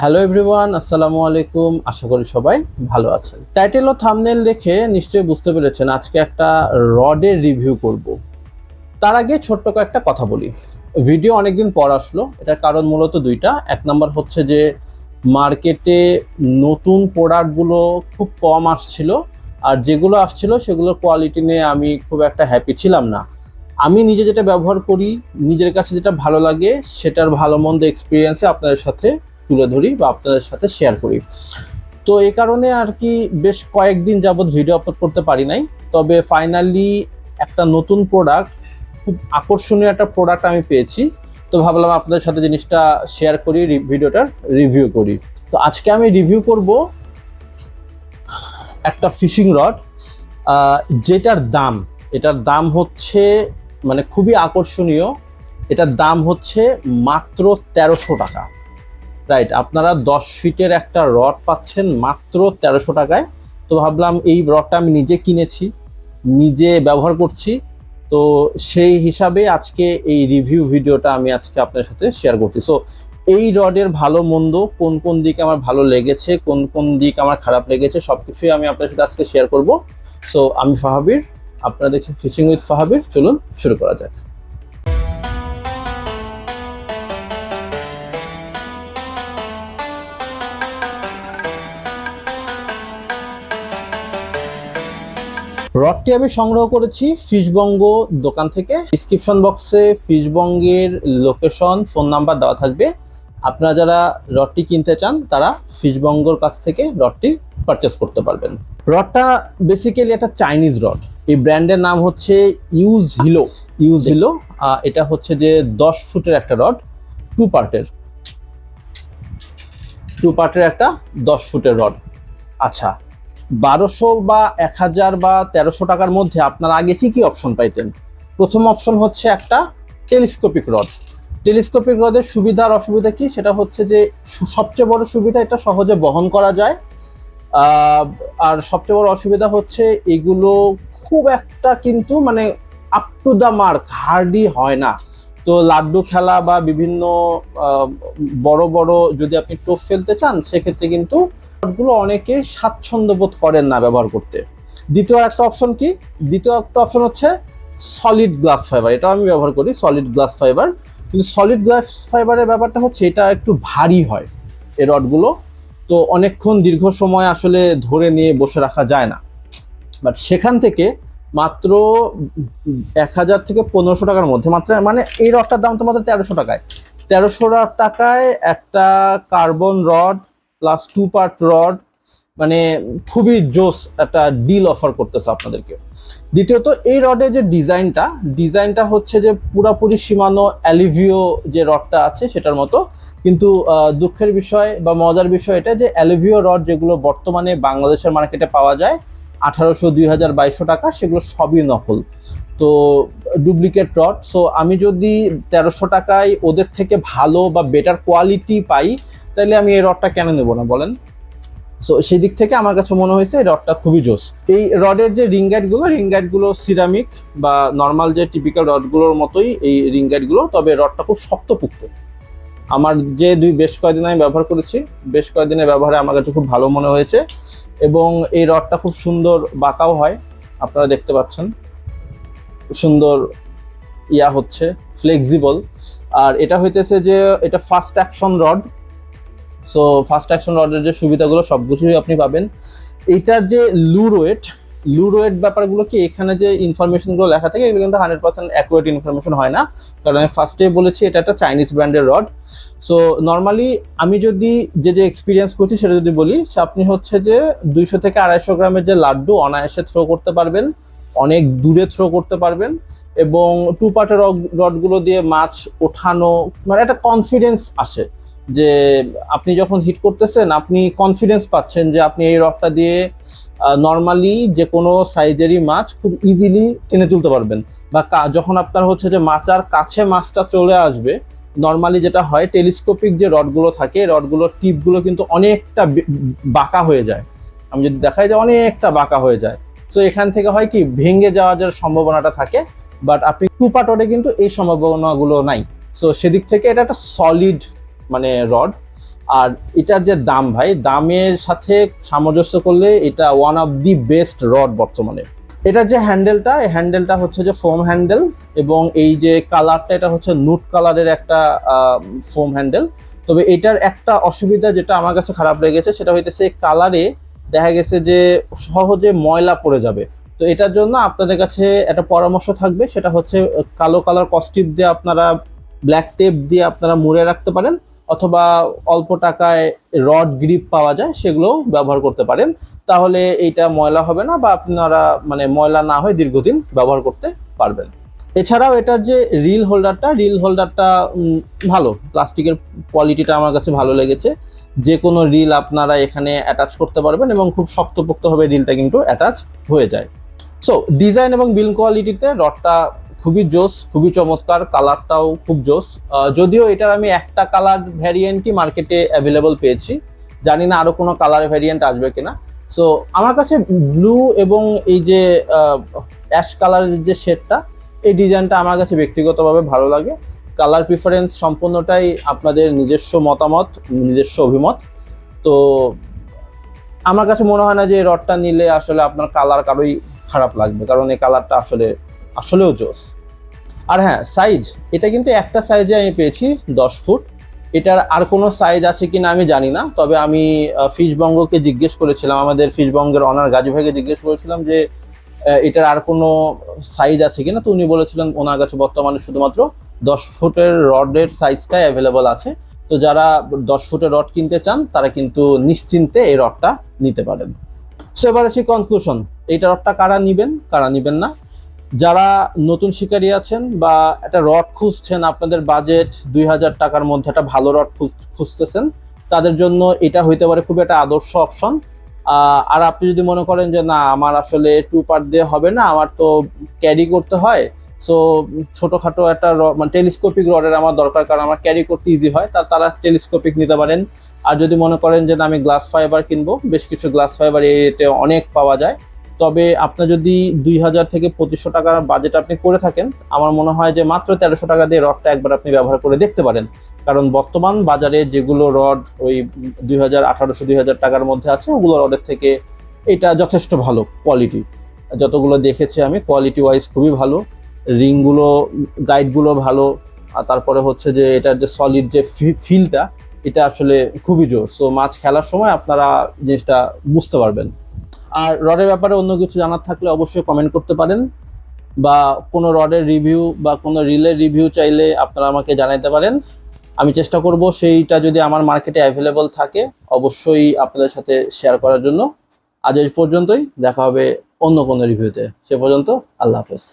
Hello everyone আসসালামু আলাইকুম। আশা করি সবাই ভালো আছেন। টাইটেল ও থামনেল দেখে নিশ্চয়ই বুঝতে পেরেছেন আজকে একটা রডের রিভিউ করব। তার আগে ছোট্ট কয়েকটা কথা বলি। ভিডিও অনেকদিন পর আসলো। এটার কারণ মূলত দুইটা। এক নাম্বার হচ্ছে যে মার্কেটে নতুন প্রোডাক্টগুলো খুব কম আসছিল। আর যেগুলো আসছিল, সেগুলোর কোয়ালিটি নিয়ে আমি খুব একটা হ্যাপি ছিলাম না। আমি নিজে যেটা ব্যবহার করি, নিজের কাছে যেটা ভালো লাগে, সেটার ভালো মন্দ এক্সপিরিয়েন্সে আপনাদের সাথে তুলে ধরি বা আপনাদের সাথে শেয়ার করি। তো এই কারণে আর কি বেশ কয়েকদিন যাবৎ ভিডিও আপলোড করতে পারি নাই। তবে ফাইনালি একটা নতুন প্রোডাক্ট খুব আকর্ষণীয় একটা প্রোডাক্ট আমি পেয়েছি। তো ভাবলাম আপনাদের সাথে জিনিসটা শেয়ার করি ভিডিওটার রিভিউ করি। তো আজকে আমি রিভিউ করব একটা ফিশিং রড যেটার দাম, এটার দাম হচ্ছে মানে খুবই আকর্ষণীয়। এটার দাম হচ্ছে মাত্র তেরোশো টাকা। রাইট আপনারা দশ ফিটের একটা রড পাচ্ছেন মাত্র তেরোশো টাকায়। তো ভাবলাম এই রডটা আমি নিজে কিনেছি, নিজে ব্যবহার করছি। তো সেই হিসাবে আজকে এই রিভিউ ভিডিওটা আমি আজকে আপনার সাথে শেয়ার করছি। সো এই রডের ভালো মন্দ, কোন কোন দিক আমার ভালো লেগেছে, কোন কোন দিক আমার খারাপ লেগেছে সব কিছুই আমি আপনার সাথে আজকে শেয়ার করব। সো আমি ফাহাবির, আপনারা দেখছেন ফিশিং উইথ ফাহাবির, চলুন শুরু করা যাক। রডটি আমি সংগ্রহ করেছি ফিশবঙ্গ দোকান থেকে। ডিসক্রিপশন বক্সে ফিশবঙ্গের লোকেশন ফোন নাম্বার দেওয়া থাকবে। আপনারা যারা রডটি কিনতে চান, তারা ফিশবঙ্গর কাছ থেকে রডটি পারচেস করতে পারবেন। রডটা বেসিক্যালি একটা চাইনিজ রড এই ব্র্যান্ডের নাম হচ্ছে ইউজ হিলো ইউজ হিলো এটা হচ্ছে যে দশ ফুটের একটা রড টু পার্টের টু পার্টের একটা দশ ফুটের রড আচ্ছা বারোশো বা এক হাজার বা তেরোশো টাকার মধ্যে আপনারা আগে কি কি অপশন পাইতেন? প্রথম অপশন হচ্ছে একটা টেলিস্কোপিক রড টেলিস্কোপিক রডের সুবিধা আর অসুবিধা কি? সেটা হচ্ছে যে সবচেয়ে বড় সুবিধা এটা সহজে বহন করা যায়। আর সবচেয়ে বড় অসুবিধা হচ্ছে এগুলো খুব একটা কিন্তু মানে up to the mark hardy হয় না। তো লাড্ডু খেলা বা বিভিন্ন বড় বড় যদি আপনি টোপ ফেলতে চান, সেক্ষেত্রে কিন্তু গুলো অনেকে স্বাচ্ছন্দ্য বোধ করেন না ব্যবহার করতে। দ্বিতীয় একটা অপশন কি? দ্বিতীয় একটা অপশন হচ্ছে সলিড গ্লাস ফাইবার এটা আমি ব্যবহার করি সলিড গ্লাস ফাইবার কিন্তু সলিড গ্লাস ফাইবারের ব্যাপারটা হচ্ছে এটা একটু ভারী হয় এই রডগুলো। তো অনেকক্ষণ দীর্ঘ সময় আসলে ধরে নিয়ে বসে রাখা যায় না। বাট সেখান থেকে মাত্র এক হাজার থেকে পনেরোশো টাকার মধ্যে, মাত্র মানে এই রডটার দাম তো মাত্র তেরোশো টাকায়। তেরোশো টাকায় একটা carbon rod plus two part rod মানে খুবই জোস একটা ডিল অফার করতেছে আপনাদেরকে। দ্বিতীয়ত, এই রডের যে ডিজাইনটা ডিজাইনটা হচ্ছে যে পুরাপুরি সীমানো অ্যালিভিও যে রডটা আছে সেটার মতো। কিন্তু দুঃখের বিষয় বা মজার বিষয় এটা যে অ্যালিভিও রড যেগুলো বর্তমানে বাংলাদেশের মার্কেটে পাওয়া যায়, আঠারোশো দুই হাজার বাইশশো টাকা, সেগুলো সবই নকল। তো ডুপ্লিকেট রড সো আমি যদি তেরোশো টাকায় ওদের থেকে ভালো বা বেটার কোয়ালিটি পাই তাহলে আমি এই রডটা কেন নেব না বলেন? সো সেই দিক থেকে আমার কাছে মনে হয়েছে এই রডটা খুবই জোস। এই রডের যে রিংগুলো রিংগুলো সিরামিক বা নর্মাল যে টিপিক্যাল রডগুলোর মতোই এই রিংগুলো, তবে রডটা খুব শক্তপুক্ত। আমার যে দুই বেশ কয়েকদিন আমি ব্যবহার করেছি, বেশ কয়েকদিনের ব্যবহারে আমার কাছে খুব ভালো মনে হয়েছে এবং এই রডটা খুব সুন্দর বাঁকাও হয়, আপনারা দেখতে পাচ্ছেন। সুন্দর ইয়া হচ্ছে ফ্লেক্সিবল আর এটা হইতেছে যে, এটা first action rod so fast action রডের যে সুবিধাগুলো সব কিছুই আপনি পাবেন। এইটার যে লুরোয়েট লুরোয়েট ব্যাপারগুলো কি? এখানে যে ইনফরমেশনগুলো লেখা থাকে, এগুলো কিন্তু হান্ড্রেড পার্সেন্ট অ্যাকুরেট ইনফরমেশন হয় না। কারণ আমি ফার্স্টে বলেছি, এটা একটা চাইনিজ ব্র্যান্ডের রড সো নর্মালি আমি যদি যে যে এক্সপিরিয়েন্স করছি, সেটা যদি বলি, সে আপনি হচ্ছে যে দুইশো থেকে আড়াইশো গ্রামের যে লাড্ডু অনায়াসে থ্রো করতে পারবেন, অনেক দূরে থ্রো করতে পারবেন এবং টু পার্টের রডগুলো দিয়ে মাছ ওঠানো মানে একটা কনফিডেন্স আসে। যে আপনি যখন হিট করতেছেন, আপনি কনফিডেন্স পাচ্ছেন যে আপনি এই রডটা দিয়ে নর্মালি যে কোনো সাইজেরই মাছ খুব ইজিলি টেনে তুলতে পারবেন। বা যখন আপনার হচ্ছে যে মাচার কাছে মাছটা চলে আসবে নর্মালি যেটা হয় টেলিস্কোপিক যে রডগুলো থাকে রডগুলোর টিপগুলো কিন্তু অনেকটা বাঁকা হয়ে যায়। আমি যদি দেখাই যে অনেকটা বাঁকা হয়ে যায়। সো এখান থেকে হয় কি, ভেঙে যাওয়ার যে সম্ভাবনাটা থাকে বাট আপনি টু পাটরে কিন্তু এই সম্ভাবনাগুলো নাই। সো সেদিক থেকে এটা একটা সলিড মানে রড আর এটার যে দাম ভাই, দামের সাথে সামঞ্জস্য করলে এটা one of the best rod বর্তমানে। এটার যে হ্যান্ডেলটা এই হ্যান্ডেলটা হচ্ছে যে ফোম হ্যান্ডেল এবং এই যে কালারটা এটা হচ্ছে নুট কালারের একটা ফোম হ্যান্ডেল তবে এটার একটা অসুবিধা যেটা আমার কাছে খারাপ লেগেছে, সেটা হইতেছে কালারে দেখা গেছে যে সহজে ময়লা পড়ে যাবে। তো এটার জন্য আপনাদের কাছে একটা পরামর্শ থাকবে, সেটা হচ্ছে কালো কালার কস্টিপ দিয়ে আপনারা ব্ল্যাক টেপ দিয়ে আপনারা মুড়ে রাখতে পারেন। অথবা অল্প টাকায় রড গ্রিপ পাওয়া যায় সেগুলো ব্যবহার করতে পারেন। তাহলে এইটা ময়লা হবে না বা আপনারা মানে ময়লা না হয়ে দীর্ঘদিন ব্যবহার করতে পারবেন। এছাড়াও এটার যে রিল হোল্ডারটা রিল হোল্ডারটা ভালো। প্লাস্টিকের কোয়ালিটিটা আমার কাছে ভালো লেগেছে। যে কোনো রিল আপনারা এখানে অ্যাটাচ করতে পারবেন এবং খুব শক্তপোক্তভাবে রিলটা কিন্তু অ্যাটাচ হয়ে যায়। সো ডিজাইন এবং বিল কোয়ালিটিতে রডটা খুবই জোস, খুবই চমৎকার, কালারটাও খুব জোস। যদিও এটার আমি একটা কালার ভ্যারিয়েন্টই মার্কেটে অ্যাভেলেবল পেয়েছি। জানি না আরও কোনো কালার ভ্যারিয়েন্ট আসবে কিনা। সো আমার কাছে ব্লু এবং এই যে অ্যাশ কালারের যে শেডটা এই ডিজাইনটা আমার কাছে ব্যক্তিগতভাবে ভালো লাগে। কালার প্রিফারেন্স সম্পূর্ণটাই আপনাদের নিজস্ব মতামত, নিজস্ব অভিমত। তো, আমার কাছে মনে হয় না যে এই রডটা নিলে আসলে আপনার কালার কারোই খারাপ লাগবে, কারণ এই কালারটা আসলে আসলেও জোস। আর হ্যাঁ সাইজ এটা কিন্তু একটা সাইজে আমি পেয়েছি দশ ফুট। এটার আর কোনো সাইজ আছে কিনা আমি জানি না, তবে আমি ফিশবঙ্গকে জিজ্ঞেস করেছিলাম, আমাদের ফিশবঙ্গের অনার গাজী ভাইকে জিজ্ঞেস করেছিলাম যে এটার আর কোনো সাইজ আছে কিনা, তো উনি বলেছিলেন ওনার কাছে বর্তমানে শুধুমাত্র দশ ফুটের রডের সাইজটাই অ্যাভেলেবল আছে। তো যারা দশ ফুটের রড কিনতে চান, তারা কিন্তু নিশ্চিন্তে এই রডটা নিতে পারেন। সো এবার আসি কনক্লুশন এইটা রডটা কারা নিবেন কারা নিবেন না? যারা নতুন শিকারী আছেন বা একটা রড খুঁজছেন আপনাদের বাজেট দুই হাজার টাকার মধ্যে একটা ভালো রড খুঁজতেছেন তাদের জন্য এটা হইতে পারে খুব একটা আদর্শ অপশন আর আপনি যদি মনে করেন যে না আমার আসলে টু পার্ট দিয়ে হবে না আমার তো ক্যারি করতে হয় সো ছোটোখাটো একটা মানে টেলিস্কোপিক রডের আমার দরকার কারণ আমার ক্যারি করতে ইজি হয় তা তারা টেলিস্কোপিক নিতে পারেন। আর যদি মনে করেন যে না, আমি গ্লাস ফাইবার কিনবো বেশ কিছু গ্লাস ফাইবার এতে অনেক পাওয়া যায়। তবে আপনার যদি দুই হাজার থেকে পঁচিশশো টাকার বাজেট আপনি করে থাকেন, আমার মনে হয় যে মাত্র তেরোশো টাকা দিয়ে রডটা একবার আপনি ব্যবহার করে দেখতে পারেন। কারণ বর্তমান বাজারে যেগুলো রড ওই দুই হাজার, আঠারোশো, দুই হাজার টাকার মধ্যে আছে, ওগুলো রডের থেকে এটা যথেষ্ট ভালো কোয়ালিটি যতগুলো দেখেছি আমি কোয়ালিটি ওয়াইজ খুবই ভালো, রিংগুলো গাইডগুলো ভালো, আর তারপরে হচ্ছে যে এটার যে সলিড যে ফিলটা এটা আসলে খুবই জোর। সো মাছ খেলার সময় আপনারা জিনিসটা বুঝতে পারবেন। আর রডের ব্যাপারে অন্য কিছু জানার থাকলে অবশ্যই কমেন্ট করতে পারেন। বা কোনো রডের রিভিউ বা কোনো রিলের রিভিউ চাইলে আপনারা আমাকে জানাতে পারেন। আমি চেষ্টা করব সেইটা যদি আমার মার্কেটে অ্যাভেলেবল থাকে, অবশ্যই আপনাদের সাথে শেয়ার করার জন্য। আজ এই পর্যন্তই, দেখা হবে অন্য কোনো রিভিউতে সে পর্যন্ত আল্লাহ হাফেজ।